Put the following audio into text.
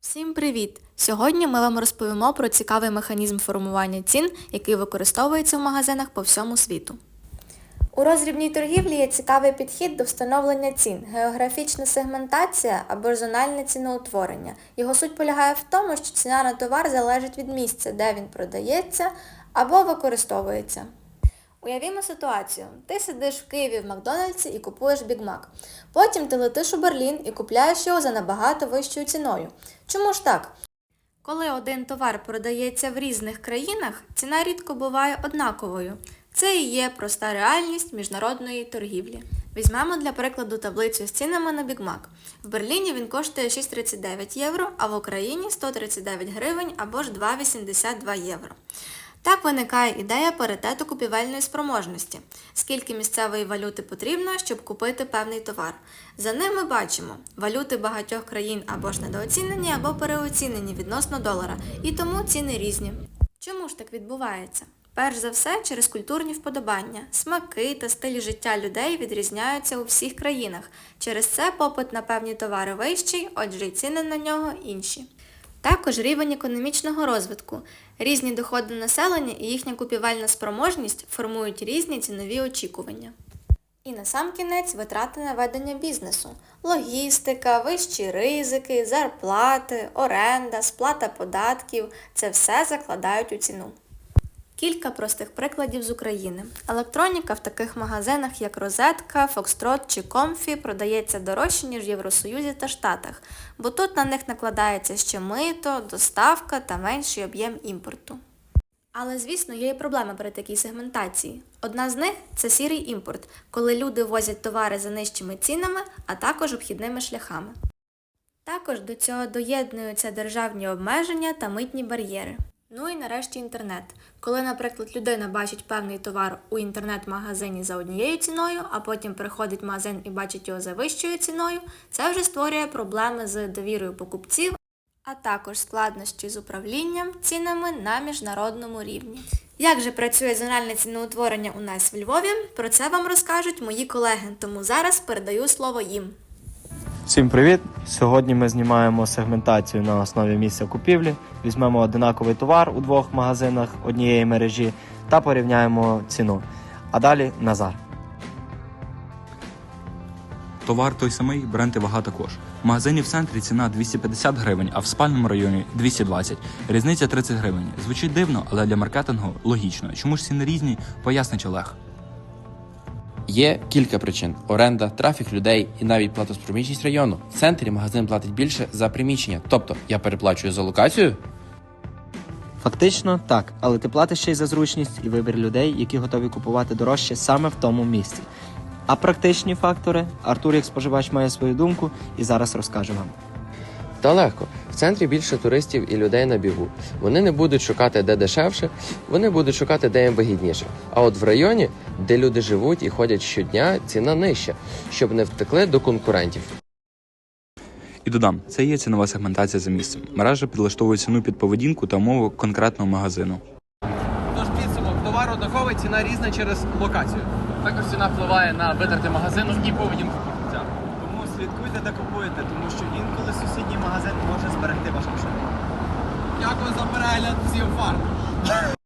Всім привіт! Сьогодні ми вам розповімо про цікавий механізм формування цін, який використовується в магазинах по всьому світу. У розрібній торгівлі є цікавий підхід до встановлення цін, географічна сегментація або зональне ціноутворення. Його суть полягає в тому, що ціна на товар залежить від місця, де він продається або використовується. Уявімо ситуацію. Ти сидиш в Києві в Макдональдсі і купуєш Біг Мак. Потім ти летиш у Берлін і купляєш його за набагато вищою ціною. Чому ж так? Коли один товар продається в різних країнах, ціна рідко буває однаковою. Це і є проста реальність міжнародної торгівлі. Візьмемо для прикладу таблицю з цінами на Біг Мак. В Берліні він коштує 6,39 євро, а в Україні 139 гривень або ж 2,82 євро. Так виникає ідея паритету купівельної спроможності, скільки місцевої валюти потрібно, щоб купити певний товар. За ним ми бачимо, валюти багатьох країн або ж недооцінені, або переоцінені відносно долара, і тому ціни різні. Чому ж так відбувається? Перш за все, через культурні вподобання. Смаки та стиль життя людей відрізняються у всіх країнах. Через це попит на певні товари вищий, отже й ціни на нього інші. Також рівень економічного розвитку. Різні доходи населення і їхня купівельна спроможність формують різні цінові очікування. І на сам кінець витрати на ведення бізнесу. Логістика, вищі ризики, зарплати, оренда, сплата податків – це все закладають у ціну. Кілька простих прикладів з України. Електроніка в таких магазинах, як Розетка, Фокстрот чи Комфі, продається дорожче, ніж в Євросоюзі та Штатах, бо тут на них накладається ще мито, доставка та менший об'єм імпорту. Але, звісно, є і проблеми при такій сегментації. Одна з них це сірий імпорт, коли люди возять товари за нижчими цінами, а також обхідними шляхами. Також до цього доєднуються державні обмеження та митні бар'єри. Ну і нарешті інтернет. Коли, наприклад, людина бачить певний товар у інтернет-магазині за однією ціною, а потім приходить в магазин і бачить його за вищою ціною, це вже створює проблеми з довірою покупців, а також складнощі з управлінням цінами на міжнародному рівні. Як же працює зональне ціноутворення у нас в Львові, про це вам розкажуть мої колеги, тому зараз передаю слово їм. Всім привіт! Сьогодні ми знімаємо сегментацію на основі місця купівлі. Візьмемо одинаковий товар у двох магазинах однієї мережі та порівняємо ціну. А далі Назар. Товар той самий, бренд і вага також. В магазині в центрі ціна 250 гривень, а в спальному районі 220. Різниця 30 гривень. Звучить дивно, але для маркетингу логічно. Чому ж ціни різні, пояснить Олег. Є кілька причин: оренда, трафік людей і навіть платоспроможність району. В центрі магазин платить більше за приміщення. Тобто я переплачую за локацію. Фактично так, але ти платиш ще й за зручність і вибір людей, які готові купувати дорожче саме в тому місці. А практичні фактори Артур, як споживач, має свою думку і зараз розкаже вам. Та легко. В центрі більше туристів і людей на бігу. Вони не будуть шукати, де дешевше, вони будуть шукати, де їм вигідніше. А от в районі, де люди живуть і ходять щодня, ціна нижча, щоб не втекли до конкурентів. І додам, це є цінова сегментація за місцем. Мережа підлаштовує ціну під поведінку та умови конкретного магазину. Тож підсумок товар однаковий, ціна різна через локацію. Також ціна впливає на витрати магазину і поведінку покупця. Де купуєте, тому що інколи сусідній магазин може зберегти ваш кошелек. Дякую за перегляд, всім фарм!